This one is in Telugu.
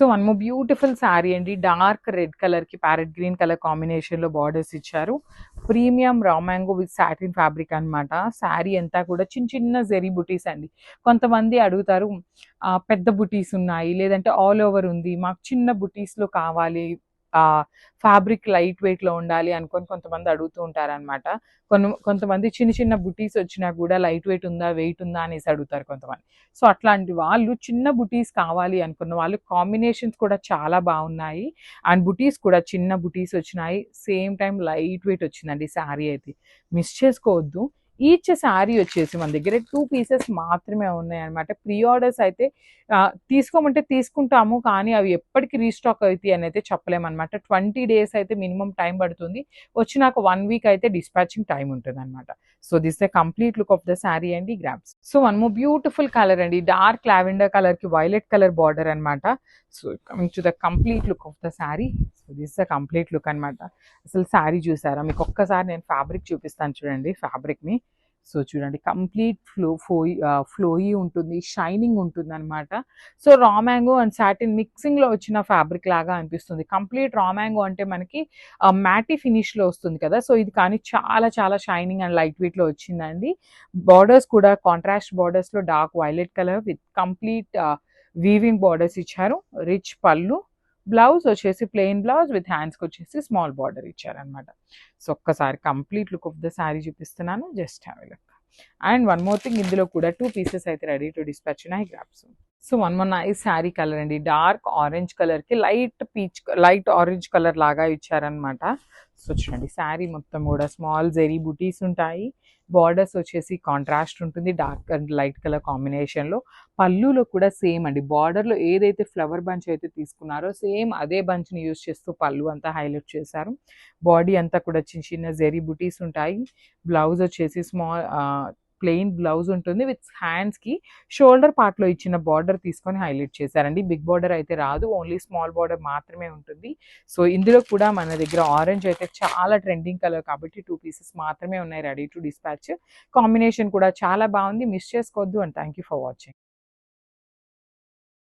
So one more beautiful sari అండి. డార్క్ రెడ్ కలర్కి ప్యారెట్ గ్రీన్ కలర్ కాంబినేషన్లో బార్డర్స్ ఇచ్చారు. Premium raw mango with satin fabric అన్నమాట. శారీ అంతా కూడా చిన్న చిన్న జెరీ బుటీస్ అండి. కొంతమంది అడుగుతారు పెద్ద బుటీస్ ఉన్నాయి లేదంటే ఆల్ ఓవర్ ఉంది మాకు చిన్న బుటీస్లో కావాలి ఫ్యాబ్రిక్ లైట్ వెయిట్లో ఉండాలి అనుకొని కొంతమంది అడుగుతూ ఉంటారనమాట కొన్ని కొంతమంది చిన్న చిన్న బుటీస్ వచ్చినా కూడా లైట్ వెయిట్ ఉందా వెయిట్ ఉందా అనేసి అడుగుతారు కొంతమంది. సో అట్లాంటి వాళ్ళు చిన్న బుటీస్ కావాలి అనుకున్న వాళ్ళు కాంబినేషన్స్ కూడా చాలా బాగున్నాయి. అండ్ బుటీస్ కూడా చిన్న బుటీస్ వచ్చినాయి. సేమ్ టైం లైట్ వెయిట్ వచ్చిందండి శారీ అయితే. మిస్ చేసుకోవద్దు. ఈచ్ శారీ వచ్చేసి మన దగ్గర టూ పీసెస్ మాత్రమే ఉన్నాయి అనమాట ప్రీ ఆర్డర్స్ అయితే తీసుకోమంటే తీసుకుంటాము కానీ అవి ఎప్పటికి రీస్టాక్ అవుతాయి అని అయితే చెప్పలేమన్నమాట. ట్వంటీ డేస్ అయితే మినిమం టైం పడుతుంది. వచ్చి నాకు వన్ వీక్ అయితే డిస్పాచింగ్ టైం ఉంటుంది అనమాట so this the complete look of the sari అండి grabs so one more beautiful colour అండి. డార్క్ లావెండర్ కలర్కి వైలెట్ కలర్ బార్డర్ అన్నమాట. So coming to the complete look of the sari. So this the complete look అన్నమాట. అసలు శారీ చూసారా? మీకు ఒక్కసారి నేను ఫ్యాబ్రిక్ చూపిస్తాను చూడండి ఫ్యాబ్రిక్ని సో చూడండి కంప్లీట్ ఫ్లో ఫోయి ఫ్లోయి ఉంటుంది షైనింగ్ ఉంటుంది అనమాట so raw mango and satin మిక్సింగ్లో వచ్చిన ఫ్యాబ్రిక్ లాగా అనిపిస్తుంది. కంప్లీట్ రా మ్యాంగో అంటే మనకి మ్యాటీ ఫినిష్లో వస్తుంది కదా సో ఇది కానీ చాలా చాలా షైనింగ్ అండ్ లైట్ వెయిట్లో వచ్చిందండి. బార్డర్స్ కూడా contrast బార్డర్స్లో dark violet colour with complete weaving borders ఇచ్చారు. రిచ్ పళ్ళు. బ్లౌజ్ వచ్చేసి ప్లెయిన్ బ్లౌజ్ విత్ హ్యాండ్స్కి వచ్చేసి స్మాల్ బార్డర్ ఇచ్చారనమాట సో ఒక్కసారి complete look of the sari చూపిస్తున్నాను. Just have look. And one more thing ఇందులో కూడా టూ పీసెస్ అయితే రెడీ టు డిస్పాచ్ ఉన్నాయి. Grabs. So one one nice sari colour అండి. డార్క్ ఆరెంజ్ కలర్కి light peach light orange colour లాగా ఇచ్చారనమాట సో చూడండి శారీ మొత్తం కూడా స్మాల్ జెరీ బుటీస్ ఉంటాయి. బార్డర్స్ వచ్చేసి కాంట్రాస్ట్ ఉంటుంది. డార్క్ అండ్ లైట్ కలర్ కాంబినేషన్లో పళ్ళులో కూడా సేమ్ అండి. బార్డర్లో ఏదైతే ఫ్లవర్ బంచ్ అయితే తీసుకున్నారో సేమ్ అదే బంచ్ని యూజ్ చేస్తూ పళ్ళు అంతా హైలైట్ చేశారు. బాడీ అంతా కూడా చిన్న చిన్న జెరీ బుటీస్ ఉంటాయి. బ్లౌజ్ వచ్చేసి స్మాల్ ప్లెయిన్ బ్లౌజ్ ఉంటుంది విత్ హ్యాండ్స్కి. షోల్డర్ పార్ట్లో ఇచ్చిన బార్డర్ తీసుకొని హైలైట్ చేశారండి. బిగ్ బార్డర్ అయితే రాదు ఓన్లీ స్మాల్ బార్డర్ మాత్రమే ఉంటుంది. సో ఇందులో కూడా మన దగ్గర ఆరెంజ్ అయితే చాలా ట్రెండింగ్ కలర్ కాబట్టి టూ పీసెస్ మాత్రమే ఉన్నాయి రెడీ టు డిస్పాచ్. కాంబినేషన్ కూడా చాలా బాగుంది. మిస్ చేసుకోవద్దు and thank you for watching.